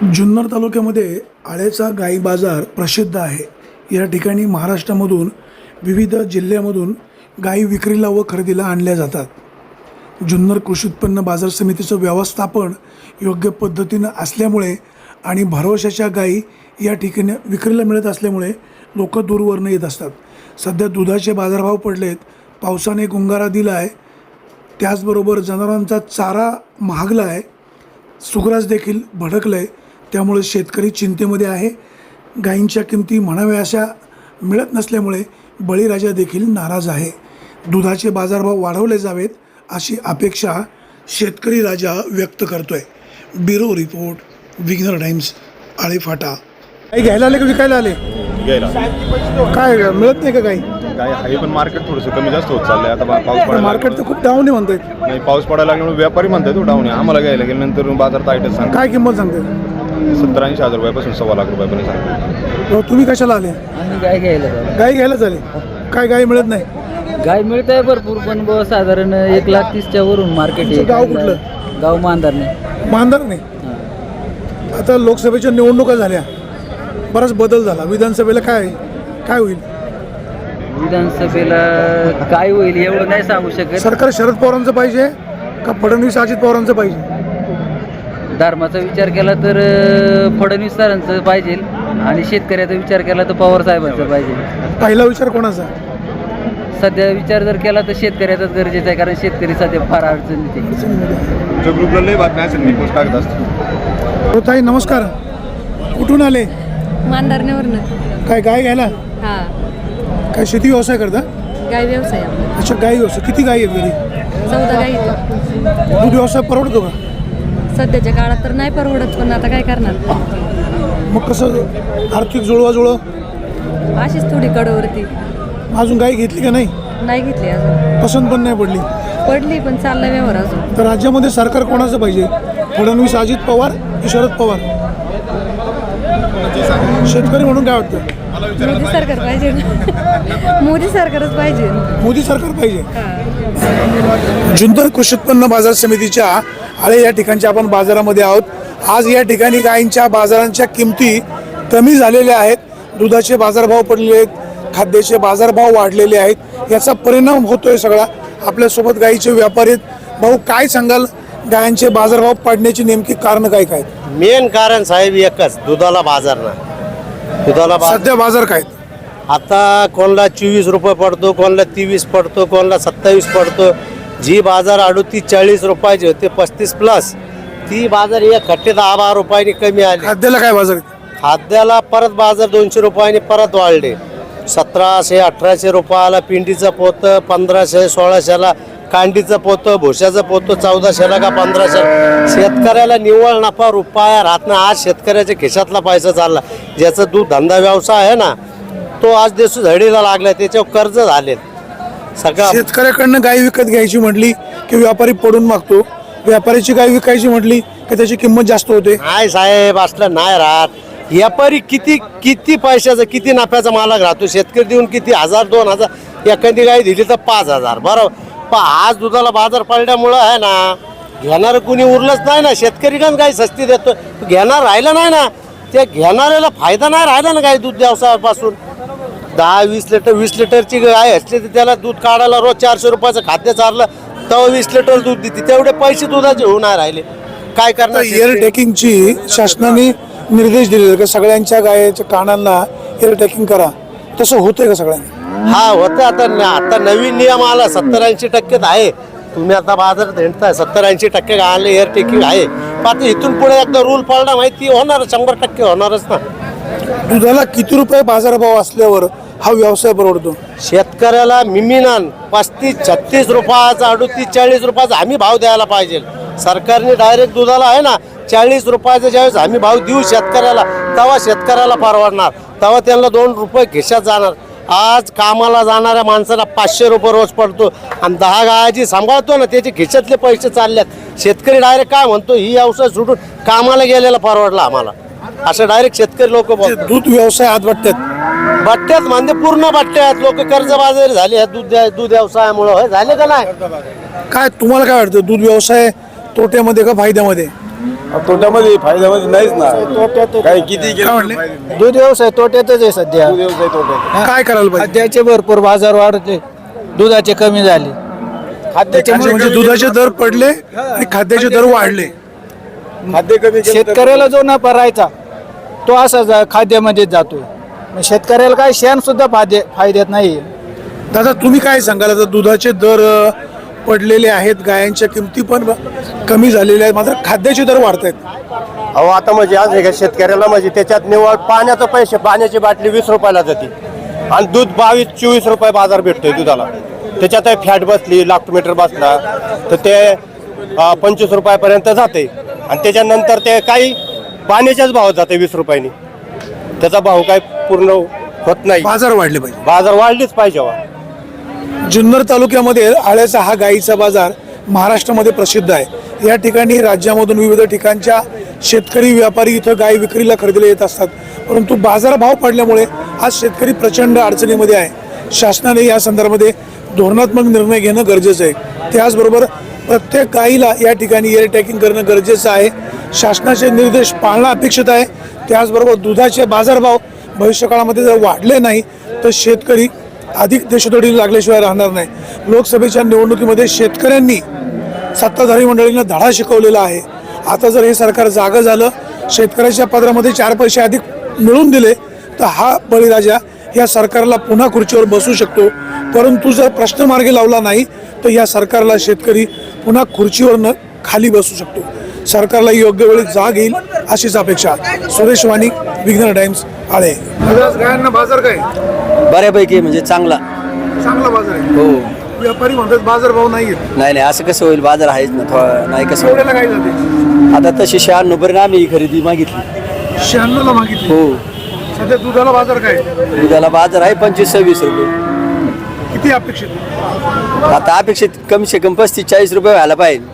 जुन्नर तालुक्यामध्ये आळेचा गाई बाजार प्रसिद्ध आहे. या ठिकाणी महाराष्ट्रामधून विविध जिल्ह्यामधून गाई विक्रीला व खरेदीला आणल्या जातात. जुन्नर कृषी उत्पन्न बाजार समितीचं व्यवस्थापन योग्य पद्धतीनं असल्यामुळे आणि भरवशाच्या गायी या ठिकाणी विक्रीला मिळत असल्यामुळे लोक दूरवरनं येत असतात. सध्या दुधाचे बाजारभाव पडलेत. पावसाने गुंगारा दिला आहे त्याचबरोबर जनावरांचा चारा महागला आहे सुग्रास देखील भडकलं आहे त्यामुळे शेतकरी चिंतेमध्ये आहे. गायींच्या किमती म्हणाव्या अशा मिळत नसल्यामुळे बळीराजा देखील नाराज आहे. दुधाचे बाजारभाव वाढवले जावेत अशी अपेक्षा शेतकरी राजा व्यक्त करतोय. Bureau report Vignar Times Alephata. काही घ्यायला आले का विकायला आले? घ्यायला. काय मिळत नाही का काही काय आहे पण मार्केट थोडंसं कमी जास्त होत चाललंय. आता पाऊस पडायला मार्केट तर खूप डाऊन आहे म्हणतायत नाही पाऊस पडायला लागल्यामुळे व्यापारी म्हणतात तो डाऊन आहे. आम्हाला घ्यायला गेल्यानंतर बाजार ताईटच सांग. काय किंमत सांगते सत्तर ऐंशी हजार रुपयापासून सव्वा लाख रुपयापर्यंत सांगतो हो, तुम्ही कशाला आले? आम्ही गाय घ्यायला. गाई घ्यायला आले काय गाई मिळत नाही? गाय मिळत आहे भरपूर पण ब साधारण एक लाख तीसच्या वरून मार्केट तुमचं गाव कुठलं? गाव मांधारने. मानदार नाही आता लोकसभेच्या निवडणुका झाल्या. बराच बदल झाला. विधानसभेला काय काय होईल? विधानसभेला काय होईल एवढं नाही सांगू शकत. सरकार शरद पवारांचं पाहिजे का फडणवीस अजित पवारांचं पाहिजे? धर्माचा विचार केला तर फडणवीस सरांचं पाहिजे आणि शेतकऱ्याचा विचार केला तर पवार साहेबांचं पाहिजे. पहिला विचार कोणाचा? सध्या विचार जर केला तर शेतकऱ्याचाच गरजेचा आहे कारण शेतकरी सध्या फार अडचणीत आहे. ग्रुपला बातम्या असेल मी पोस्ट टाकत असतो. हो ताई नमस्कार. कुठून आले? मांधारण्यावरनं काय गाय घ्यायला? हा. काय शेती व्यवसाय करता? गाय व्यवसाय आपला. अच्छा गाई व्यवसाय. किती गाई आहेत घरी? चौदा गाई. दूध व्यवसाय परवडतो का? सध्याच्या काळात तर नाही परवडत पण आता काय करणार? मग कसं आर्थिक जुळवाजुळव? अशीच थोडी कडवरती अजून गाई घेतली का नाही? नाही घेतली अजून. पसंत पण नाही पडली. पडली पण चाललाय व्यवहार अजून. तर राज्यामध्ये सरकार कोणाचं पाहिजे? फडणवीस अजित पवार की शरद पवार? शेतकरी म्हणून काय वाटतं? मोदी सरकार पाहिजे मोदी सरकारच पाहिजे. मोदी सरकार पाहिजे. जुन्नर कृषी उत्पन्न बाजार समितीच्या आळे या ठिकाणच्या आपण बाजारामध्ये आहोत. आज या ठिकाणी गायींच्या बाजारांच्या किमती कमी झालेल्या आहेत. दुधाचे बाजारभाव पडलेले आहेत. खाद्याचे बाजारभाव वाढलेले आहेत. याचा परिणाम होतोय सगळा. आपल्यासोबत गायीचे व्यापारी भाऊ काय सांगाल? गायांचे बाजारभाव पडण्याची नेमकी कारण काय काय? मेन कारण साहेब एकच दुधाला बाजार ना. दुधाला बाजार सध्या बाजार काय? आता कोणाला चोवीस रुपये पडतो कोणाला तेवीस पडतो कोणाला सत्तावीस पडतो. जी बाजार अडतीस चाळीस रुपयाची होते पस्तीस प्लस ती बाजार एक खट्टे दहा बारा रुपयांनी कमी आली. खाद्याला काय बाजार? खाद्याला परत बाजार दोनशे रुपयांनी परत वाढले. सतराशे अठराशे रुपयाला पिंडीचं पोतं पंधराशे सोळाशेला कांडीचं पोतं भुशाचं पोतं चौदाशेला का पंधराशे? शेतकऱ्याला निव्वळ नफा रुपया राहत नाही. आज शेतकऱ्याच्या खिशातला पैसा चालला. ज्याचा दूध धंदा व्यवसाय आहे ना तो आज देश झडीला लागला त्याच्यावर कर्ज झालेत. सगळा शेतकऱ्याकडनं गाय विकत घ्यायची म्हटली की व्यापारी पडून मागतो. व्यापाऱ्याची गाय विकायची म्हटली की त्याची किंमत जास्त होते. नाही साहेब असलं नाही राहत. व्यापारी किती किती पैशाचा किती नफ्याचा मालक राहतो? शेतकरी देऊन किती? हजार दोन हजार. एखादी गाय दिली तर पाच हजार. बरोबर पण आज दुधाला बाजार पडल्यामुळं आहे ना घेणारं कुणी उरलंच नाही ना. शेतकरी का गाय सस्ती देतो. घेणार राहिलं नाही ना. त्या घेणाऱ्याला फायदा नाही राहिला ना गाय दूध व्यवसायापासून दहा वीस लिटर वीस लिटरची गाय असली तर त्याला दूध काढायला रोज चारशे रुपयाचं खाद्य चारलं तेव्हा वीस लिटर दूध देते. तेवढे पैसे दुधाचे नाही राहिले. काय करणार एअर टॅकिंगची शासनाने निर्देश दिलेले का सगळ्यांच्या गायच्या कानांना एअर टॅकिंग करा. तसं होतंय का सगळ्यांना? हा होतं आता आता नवीन नियम आला सत्तर ऐंशी टक्केच आहे. तुम्ही आता बाजारात हिंडताय सत्तर ऐंशी टक्के गायला एअर टेकिंग आहे. पण इथून पुढे एकदा रूल पाळणं माहिती होणार शंभर टक्के होणारच ना. दुधाला किती रुपये बाजारभाव असल्यावर हा व्यवसाय परवडतो शेतकऱ्याला मिमिनान पस्तीस छत्तीस रुपयाचा अडतीस चाळीस रुपयाचा हमी भाव द्यायला पाहिजे. सरकारने डायरेक्ट दुधाला आहे ना चाळीस रुपयाचा ज्यावेळेस हमी भाव देऊ शेतकऱ्याला. तेव्हा शेतकऱ्याला परवडणार. तेव्हा त्यांना दोन रुपये खिशात जाणार. आज कामाला जाणाऱ्या माणसाला पाचशे रुपये रोज पडतो. आणि दहा गायाची सांभाळतो ना त्याचे खिशातले पैसे चालल्यात. शेतकरी डायरेक्ट काय म्हणतो ही व्यवसाय सोडून कामाला गेलेला परवडला आम्हाला. असं डायरेक्ट शेतकरी लोक दूध व्यवसाय हात वाटतात बट्ट्यात म्हणजे पूर्ण बट्ट्यात लोक कर्जबाजारी झाले ह्या दूध दूध व्यवसायामुळे. होय झाले का नाही? काय तुम्हाला काय वाटतं? दूध व्यवसाय तोट्यामध्ये का फायद्यामध्ये? तोट्यामध्ये फायद्यामध्ये नाहीच ना. काही किती काय म्हणले? दूध व्यवसाय तोट्यातच आहे सध्या. व्यवसाय तोट्यात. काय करायला पाहिजे? खाद्याचे भरपूर बाजार वाढते दुधाचे कमी झाले. अच्छा, म्हणजे दुधाचे दर पडले आणि खाद्याचे दर वाढले. खाद्य कमी शेतकऱ्याला जो नफा राहायचा तो असा जा- खाद्यामध्येच जातोय. मग शेतकऱ्याला काय शेण सुद्धा फायदे फायद्यात नाही. दादा तुम्ही काय सांगाल? आता दुधाचे दर अ, पडलेले आहेत गायांच्या किमती पण कमी झालेल्या आहेत मात्र खाद्याचे दर वाढत आहेत. अहो आता म्हणजे आज आहे का शेतकऱ्याला म्हणजे त्याच्यात निवड पाण्याचं पैसे पाण्याची बाटली वीस रुपयाला जाते. आणि दूध बावीस चोवीस रुपये बाजार भेटतोय दुधाला. त्याच्यात फॅट बसली लाक्टोमीटर बसला तर ते अं, पंचवीस रुपयापर्यंत जाते. आणि त्याच्यानंतर ते काही पाण्याच्याच भावात जाते वीस रुपयांनी. त्याचा भाव काय पूर्ण होत नाही. बाजार वाढले पाहिजे. बाजार वाढलीच पाहिजे हो. जुन्नर तालुक्यामध्ये आळ्याचा हा गाईचा बाजार महाराष्ट्रामध्ये प्रसिद्ध आहे. या ठिकाणी राज्यामधून विविध ठिकाणच्या शेतकरी व्यापारी इथं गाय विक्रीला खरेदीला येत असतात. परंतु बाजारभाव पडल्यामुळे आज शेतकरी प्रचंड अडचणीमध्ये आहे. शासनाने या संदर्भामध्ये धोरणात्मक निर्णय घेणं गरजेचं आहे. त्याचबरोबर प्रत्येक गायीला या ठिकाणी एअर टॅकिंग करणं गरजेचं आहे. शासनाचे निर्देश पाळणं अपेक्षित आहे. त्याचबरोबर दुधाचे बाजारभाव भविष्यकाळामध्ये जर वाढले नाही तर शेतकरी अधिक देशदोडी लागल्याशिवाय राहणार नाही. लोकसभेच्या निवडणुकीमध्ये शेतकऱ्यांनी सत्ताधारी मंडळींना धडा शिकवलेला आहे. आता जर हे सरकार जागं झालं शेतकऱ्याच्या पदरामध्ये चार पैसे अधिक मिळून दिले तर हा बळीराजा या सरकारला पुन्हा खुर्चीवर बसू शकतो. परंतु जर प्रश्न मार्गी लावला नाही तर या सरकारला शेतकरी पुन्हा खुर्चीवरनं खाली बसू शकतो. सरकारला योग्य वेळी जाग येईल अशीच अपेक्षा सुरेश वाणी विघ्न टाइम्स आळे. गायांना बाजार काय? बऱ्यापैकी म्हणजे चांगला. चांगला बाजार आहे. हो. व्यापारी म्हणतात बाजार भाव नाही नाही नाही असं कसं होईल? बाजार आहेच ना थोडा नाही कसं होईल. काय जाते? आता तशी शहाण्णव पर्यंत आम्ही ही खरेदी मागितली. शहाण्णवला मागितली? हो. सध्या दुधाला बाजार काय? दुधाला बाजार आहे पंचवीस सव्वीस रुपये. किती अपेक्षित? आता अपेक्षित कमी से कमी पस्तीस चाळीस रुपये व्हायला पाहिजे.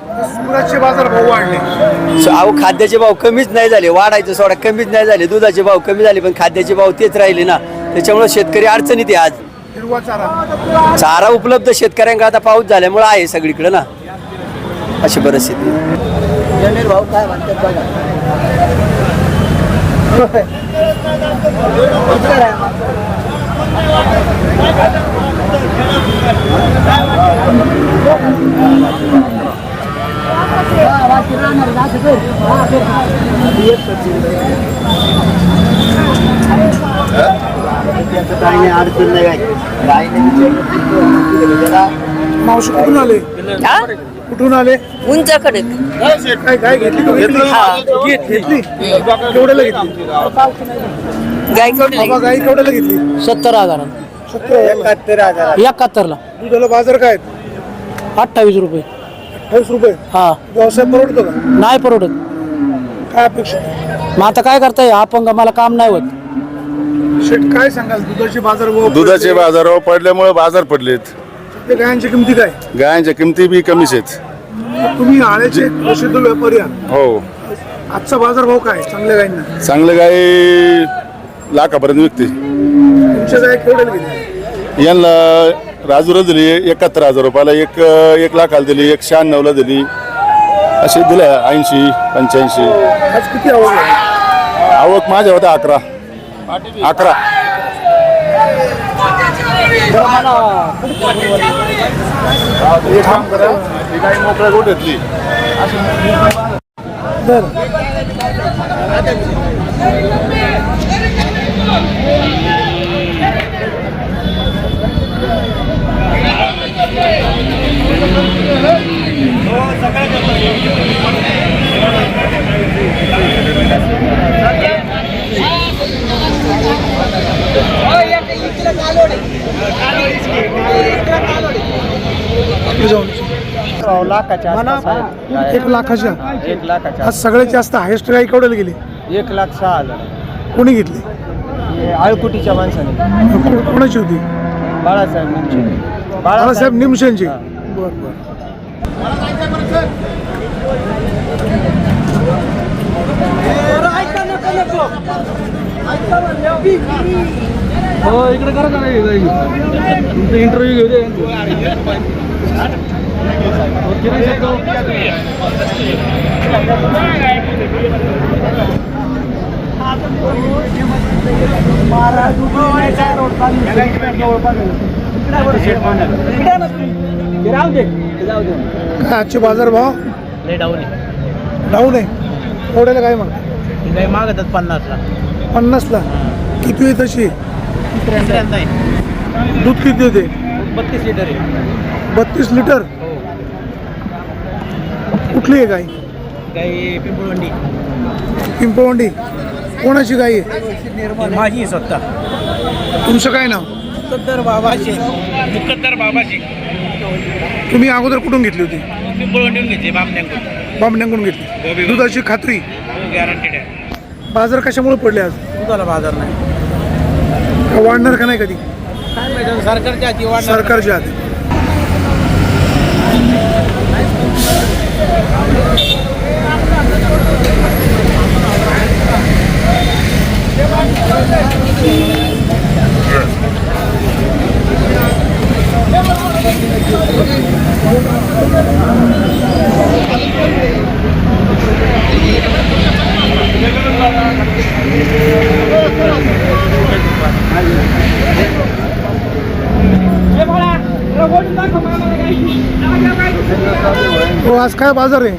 बाजार भाव वाढले. सो अहो खाद्याचे भाव कमीच नाही झाले. वाढायचं सोडा कमीच नाही झाले. दुधाचे भाव कमी झाले पण खाद्याचे भाव तेच राहिले ना. त्याच्यामुळे शेतकरी अडचणीत आहे आज. हिरवा चारा. चारा उपलब्ध शेतकऱ्यांकडे आता पाऊस झाल्यामुळे आहे सगळीकडे ना. अशी परिस्थिती. भाऊ काय म्हणतात बघा. मावशी कुठून आले? कुठून आले? उंचाकडे. काय काय घेतली का विकली? घेतली? केवढ्याला घेतली? गाय बाबा गाई केवढ्याला घेतली? सत्तर हजार सत्तर एकाहत्तरला. दुधाला बाजार काय आहेत? अठ्ठावीस रुपये. अठ्ठावीस रुपये? हा. व्यवसाय परवडतो का? नाही परवडत. काय अपेक्षित मग आता काय करताय? अपंग मला काम नाही होत. शेट काय सांगाल? दुधाचे बाजार भाव दुधाचे बाजारावर पडल्यामुळे बाजार पडलेत. ते गायांची किमती काय? गायांच्या किमती बी कमीच आहेत. तुम्ही आळ्याचे प्रसिद्ध व्यापारी आहात. हो. आजचा बाजार भाव काय? चांगल्या गायींना. चांगलं गाय लाखापर्यंत विकते. तुमच्या गाय केवढ्याला घेतली यांना राजूला दिली एकाहत्तर हजार रुपयाला एक एक लाखाला दिली एक शहाण्णवला दिली. असे दिल्या ऐंशी पंच्याऐंशी. आज किती आवड आहे? आवक माझ्या होत्या अकरा. अकरा. एक काम करा ही गाय मोकळ्या गोठ्यातली एक लाखाच्या एक लाखाच्या. आज सगळ्यात जास्त हायेस्ट केवढ्याला गेली? एक लाख सहा हजार. कोणी घेतली? हे आळकुटीच्या माणसाने. को- कोणाची होती? बाळासाहेब निमशे बाळासाहेब निमशेंची. बर बर. हो इकडे करा का इंटरव्ह्यू घेऊ दे. काय आजचे बाजार भाव? डाऊन आहे. एवढ्याला काय मग? काही मागतात पन्नासला. पन्नासला? किती आहे तशी? दूध किती येते बत्तीस लिटर आहे. बत्तीस लिटर? कुठली आहे गाय काही पिंपळवंडी. पिंपळवंडी. कोणाची गाय आहे? माझी स्वतः. तुमचं काय नाव? मुकद्दर बाबाचे मुकद्दर बाबाचे तुम्ही अगोदर कुठून घेतली होती? घेतली बामण्यांकडून बामण्यांकडून घेतली. दुधाची खात्री? गॅरंटेड आहे. बाजार कशामुळे पडले आज? दुधाला बाजार नाही. का वाढणार का नाही कधी? काय माहिती सरकारच्या हाती वाढणार सरकारच्या हाती हो आज काय बाजार आहे?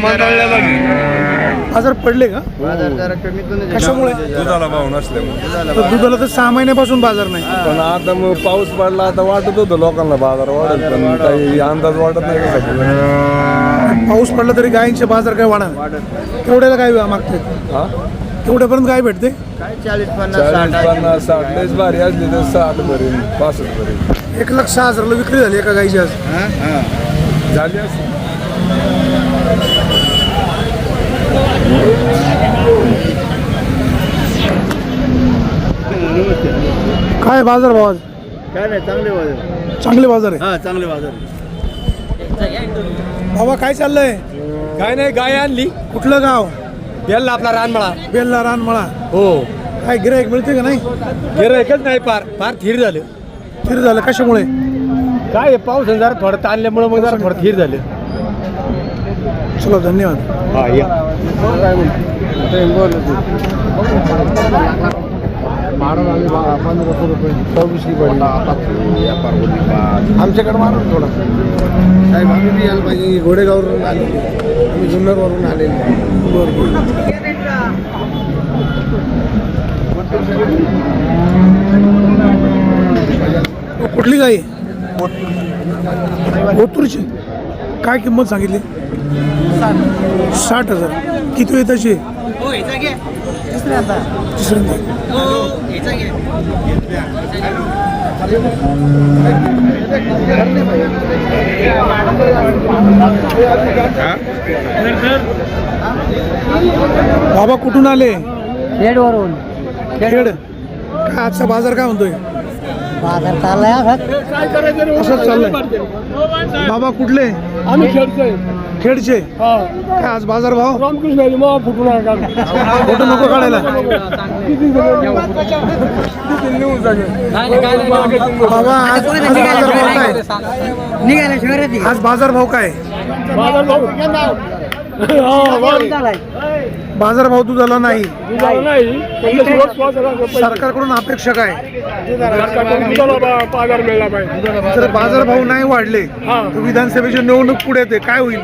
बाजार पडले का? कशामुळे? दुधाला भाव नसल्यामुळे. तर दुधाला तर सहा महिन्यापासून बाजार नाही. पण आता मग पाऊस पडला आता वाटत होतं लोकांना बाजार वाढेल पण काही अंदाज वाटत नाही का. पाऊस पडला तरी गायींचे बाजार काय वाढणार? केवढ्याला काय मागते हा? केवढ्यापर्यंत काय भेटते? चाळीस पन्नास साठ लयच भारी असली तर साठ पर्यंत पासष्ट पर्यंत. एक लाख सहा हजारला विक्री झाली एका गायीची आज. झाली असं काय बाजार भाव आज? काय नाही चांगले बाजार. चांगले बाजार आहे. हा चांगले बाजार बाबा काय चाललंय? काय नाही गाय आणली. कुठलं गाव? याला आपला रानमळा. बेल्ला रानमळा. हो. काय गिरायक मिळते का नाही? गिरायकच नाही पार फार थीर झालं. फिर झालं. कशामुळे? काय पाऊस जरा थोडं ताणल्यामुळे मग जरा थोडं थीर झालं. चला धन्यवाद. हा या. आमच्याकडे मारा थोडा साहेब आम्ही बी यायला पाहिजे घोडेगावरून आलेले आम्ही जुन्नरवरून आलेले कुठली गाई? ओतूरची काय किंमत सांगितली? साठ हजार. किती वेळ त्याची तिसऱ्यांदा बाबा कुठून आले? शेडवरून खेड. काय आजचा बाजार काय म्हणतोय? बाजार चाललाय असंच चाललंय. बाबा कुठले? आम्ही खेळतोय खेडचे? काय आज बाजार भाव? रामकृष्ण मग फुटून फोटो नको काढायला. बाबा आज आज बाजार भाव काय? शहरात आज बाजार भाव काय? बाजार भाऊ बाजार भाव दुधाला नाही. नाही. सरकारकडून अपेक्षा काय? पगार मिळला पाहिजे जर बाजार भाव नाही वाढले हा. तर विधानसभेची निवडणूक पुढे येते. काय होईल?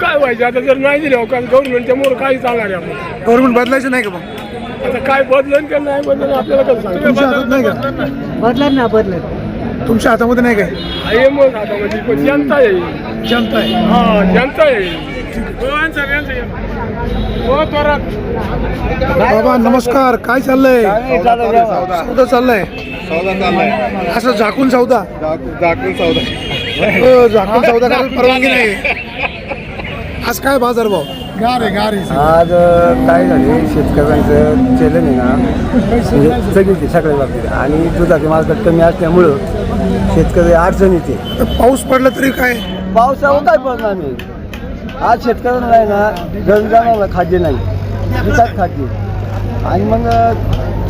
काय व्हायचं? आता जर नाही दिले कारण गव्हर्नमेंटच्या मोर काही चालणार आहे आपण गव्हर्नमेंट बदलायचं नाही का मग? आता काय बदलन का नाही बदलन आपल्याला कसं सांगतो तुमच्या हातात नाही का? बदलत ना बदलत तुमच्या हातामध्ये नाही काय? आहे मग आता म्हणजे पण जनता आहे. जनता आहे. हा जनता आहे. हो बाबा नमस्कार. काय चाललंय? सौदा चाललाय. असं झाकून सौदा? झाकून सौदा हो, झाकून सौदा करायला परवानगी नाही. आज काय बाजार भाव? आज काय झाले? शेतकऱ्यांचं चलन आहे ना. म्हणजे सगळी सगळ्या बाबतीत. आणि दुधाचे मार्केट कमी असल्यामुळं शेतकरी अडचण येते पाऊस पडला तरी काय? पावसावर काय पडणार नाही आज शेतकऱ्यांना नाही ना जणजणाला खाद्य नाही. विकत खाद्य. आणि मग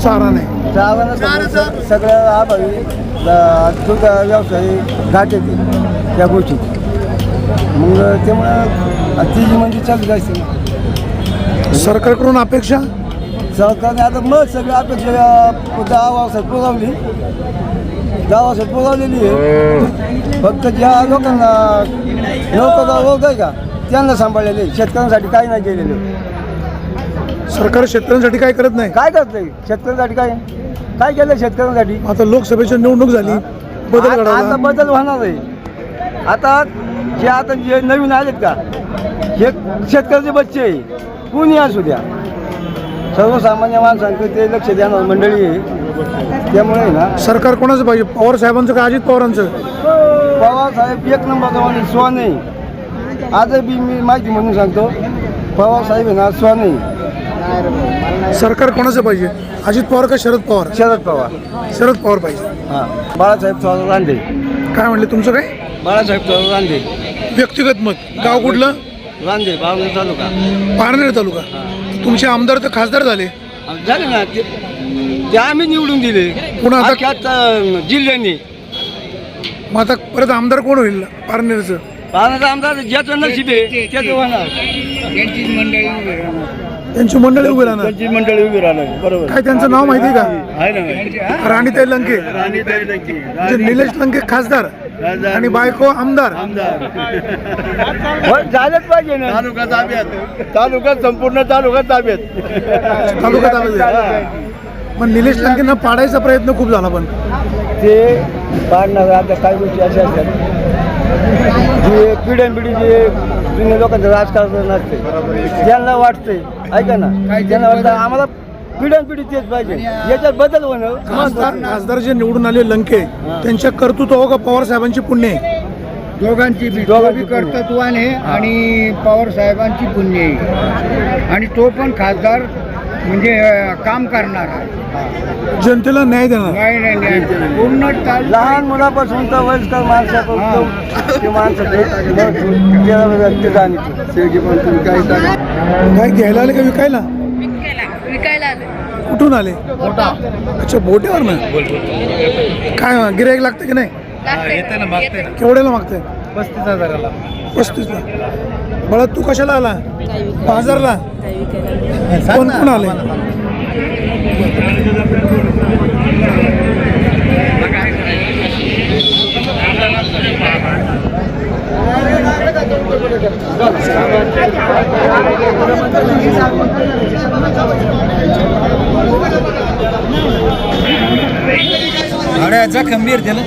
चारा नाही. चारानं सगळं अभावी दूध व्यवसाय घाट येते त्या गोष्टी. मग त्यामुळं ती जी म्हणजे चालू जायची सरकारकडून अपेक्षा? सरकारने आता मग सगळी अपेक्षा दहा वाजता पोगावली दहा वाजता पोगावलेली आहे. फक्त ज्या लोकांना नौका होत आहे का त्यांना सांभाळलेले शेतकऱ्यांसाठी काही नाही केलेलं. सरकार शेतकऱ्यांसाठी काय करत नाही? काय करतंय? शेतकऱ्यांसाठी काय? काय केलं शेतकऱ्यांसाठी? आता लोकसभेची निवडणूक झाली बदल आता बदल होणार आहे. आता जे आता जे नवीन आलेत का? हे शेतकऱ्याचे बच्चे आहे. कुणी असू द्या. सर्वसामान्य माणसांकडे ते लक्ष देणार मंडळी आहे. त्यामुळे ना सरकार कोणाचं पाहिजे? पवार साहेबांचं का अजित पवारांचं? पवार साहेब एक नंबर आहे आज बी मी माहिती म्हणून सांगतो पवार साहेब आहे ना आहे सरकार कोणाचं पाहिजे? अजित पवार का शरद पवार? शरद पवार. शरद पवार पाहिजे. हां. बाळासाहेब थोरात रांदे काय म्हणले तुमचं काय? बाळासाहेब थोरात रांदे व्यक्तिगत मत. गाव कुठलं? रांदे बाळासाहेब तालुका. पारनेर तालुका. तुमचे आमदार तर खासदार झाले. झाले ना. ते ते आम्ही निवडून दिले. पुन्हा आता- अं, जिल्ह्यांनी. मग आता परत आमदार कोण होईल? पारनेरचं. पाहण्याचा आमदार ज्याचं नशीब आहे त्याचं होणार. त्यांची मंडळी उभी राहणार. त्यांची मंडळी उभी राहणार? बरोबर. काय त्यांचं नाव माहिती आहे का? आहे ना राणीताई लंके. राणीताई लंके. म्हणजे निलेश लंके खासदार आणि बायको आमदार. हो, झालंच पाहिजे ना. तालुका ताब्यात. तालुका संपूर्ण तालुका ताब्यात. तालुका ताब्यात. आहे. मग निलेश लंकेंना पाडायचा प्रयत्न खूप झाला पण. ते पाडणार आता काही गोष्टी अशा असतात. जे पिढ्यान पिढी जे जुन्या लोकांचं राजकारण नसते त्यांना वाटतंय ऐका ना त्यांना वाटतं आम्हाला पिढ्यान पिढी तेच पाहिजे. याच्यात बदल होणं खासदार खासदार जे निवडून आले लंके त्यांच्या कर्तृत्व का पवार साहेबांची पुण्य आहे. दोघांची बी दोघी कर्तृत्वान आणि पवार साहेबांची पुण्य आहे. आणि तो पण खासदार म्हणजे काम करणार. जनतेला न्याय देणार. नाही नाही नाही पूर्ण लहान मुलापासून तर वयस्कर माणसापासून माणसं. काय घ्यायला आले का विकायला? विकायला आले. कुठून आले? अच्छा बोट्यावर ना? काय गिरायक लागतं की नाही? केवढ्याला मागताय? पस्तीस हजाराला. पस्तीस ला. बाळा तू कशाला आला? बाजारला? कोण कोण आले अड्याचा खंबीर त्याला.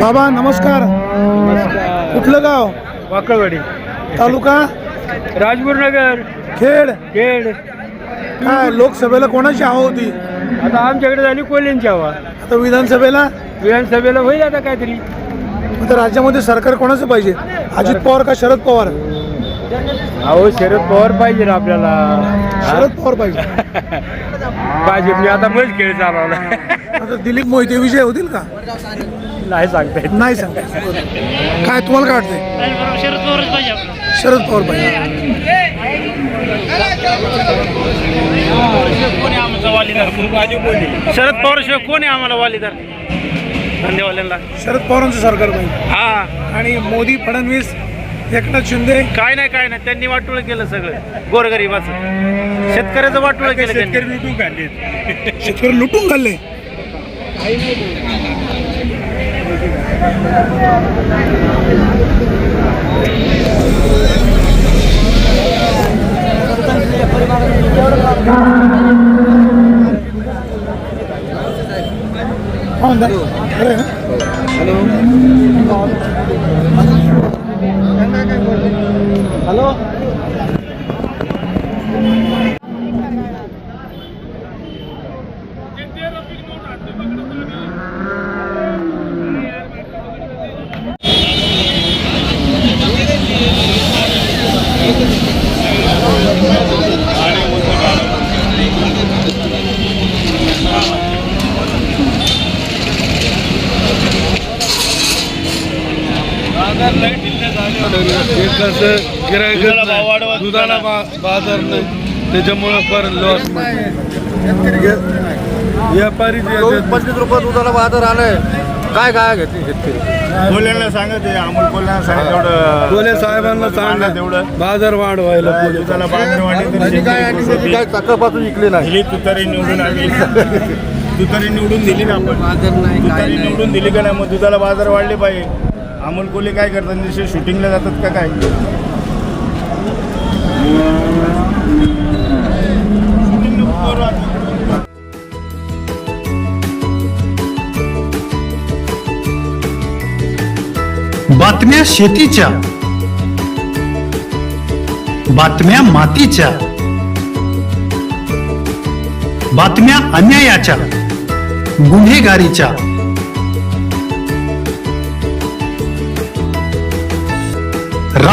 बाबा नमस्कार. कुठलं गाव? वाकळवाडी. तालुका? राजगुरुनगर खेड? खेड. काय लोकसभेला कोणाची हवा होती? आता आमच्याकडे झाली कोल्ह्यांची हवा. आता विधानसभेला? विधानसभेला होईल आता काहीतरी. आता राज्यामध्ये सरकार कोणाचं पाहिजे? अजित पवार का शरद पवार? अहो शरद पवार पाहिजे ना आपल्याला. शरद पवार पाहिजे. भाजपने आता मग खेळ चालवला. आता दिलीप मोहिते विजय होतील का? नाही सांगता येत. नाही सांगता काय तुम्हाला काय वाटतंय? शरद पवार पाहिजे. शरद पवार शिवाय कोण आहे आम्हाला वालीदार? धंदेवाल्यांना शरद पवारांचं सरकार पाहिजे. हा. आणि मोदी फडणवीस एकनाथ शिंदे काय नाही काय नाही. त्यांनी वाटोळ केलं सगळं. गोरगरिबाचं. शेतकऱ्याचं वाटोळ केलं त्यांनी. शेतकरी लुटून खाल्ले. हा, दा- अरे, Hello? कसं गिरायक दुधाला बाजार नाही. त्याच्यामुळं फार लॉस व्यापारी पंचवीस रुपये दुधाला बाजार आलाय. काय काय घेतली शेतकरी? कोल्ह्यांना सांगत आहे अमोल साहेबांना सांगा. तेवढं बाजार वाढवायला कोले दुधाला बाजार वाढली काय काय सकाळपासून विकले नाही? तुतारी निवडून आली. तुतारी निवडून दिली ना आपण. तुतारी निवडून दिली का नाही मग दुधाला बाजार वाढले पाहिजे. अमोल कोले काय करतात? जसे शूटिंगला जातात का काय? बातम्या शेतीच्या. बातम्या मातीच्या. बातम्या अन्यायाच्या. गुन्हेगारीच्या.